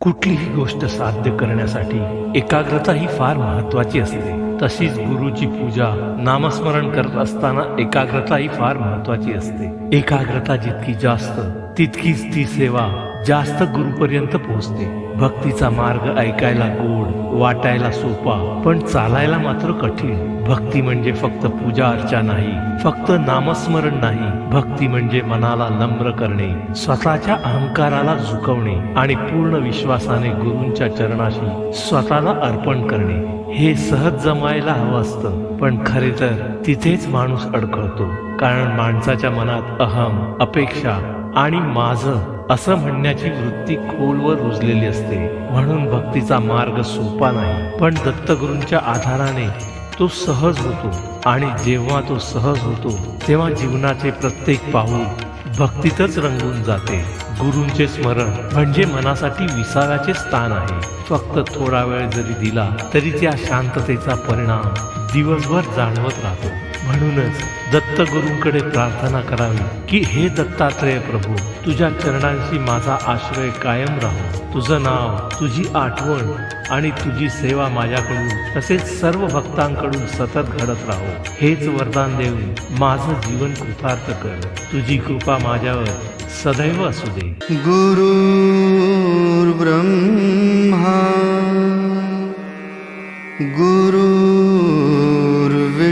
कुठलीही गोष्ट साध्य करण्यासाठी एकाग्रता ही फार महत्वाची असते. तशीच गुरुची पूजा नामस्मरण करत असताना एकाग्रता ही फार महत्वाची असते. एकाग्रता जितकी जास्त तितकीच ती सेवा जास्त गुरुपर्यंत पोहोचते. भक्तीचा मार्ग ऐकायला गोड वाटायला सोपा पण चालायला मात्र कठीण. भक्ती म्हणजे फक्त पूजा अर्चा नाही फक्त नामस्मरण नाही. भक्ती म्हणजे मनाला नम्र करणे स्वतःच्या अहंकाराला झुकवणे आणि पूर्ण विश्वासाने गुरूंच्या चरणाशी स्वतःला अर्पण करणे. हे सहज जमायला हवं असतं पण खरे तर तिथेच माणूस अडकळतो कारण माणसाच्या मनात अहम अपेक्षा आणि माझं असं म्हणण्याची वृत्ती खोलवर रुजलेली असते. म्हणून भक्तीचा मार्ग सोपा नाही. पण दत्तगुरूंच्या आधाराने तो सहज होतो आणि जेव्हा तो सहज होतो तेव्हा जीवनाचे प्रत्येक पाऊल भक्तीतच रंगून जाते. गुरूंचे स्मरण म्हणजे मनासाठी विसाव्याचे स्थान आहे. फक्त थोडा वेळ जरी दिला तरी त्या शांततेचा परिणाम दिवसभर जाणवत राहतो. म्हणूनच दत्तगुरूंकडे प्रार्थना करावी की हे दत्तात्रेय प्रभू तुझ्या चरणांशी माझा आश्रय कायम राहो. तुझं नाव तुझी आठवण आणि तुझी सेवा माझ्याकडून तसेच सर्व भक्तांकडून सतत घडत राहो. हेच वरदान देऊन माझं जीवन कृतार्थ कर. तुझी कृपा माझ्यावर सदैव असू दे. गुरु ब्रह्मा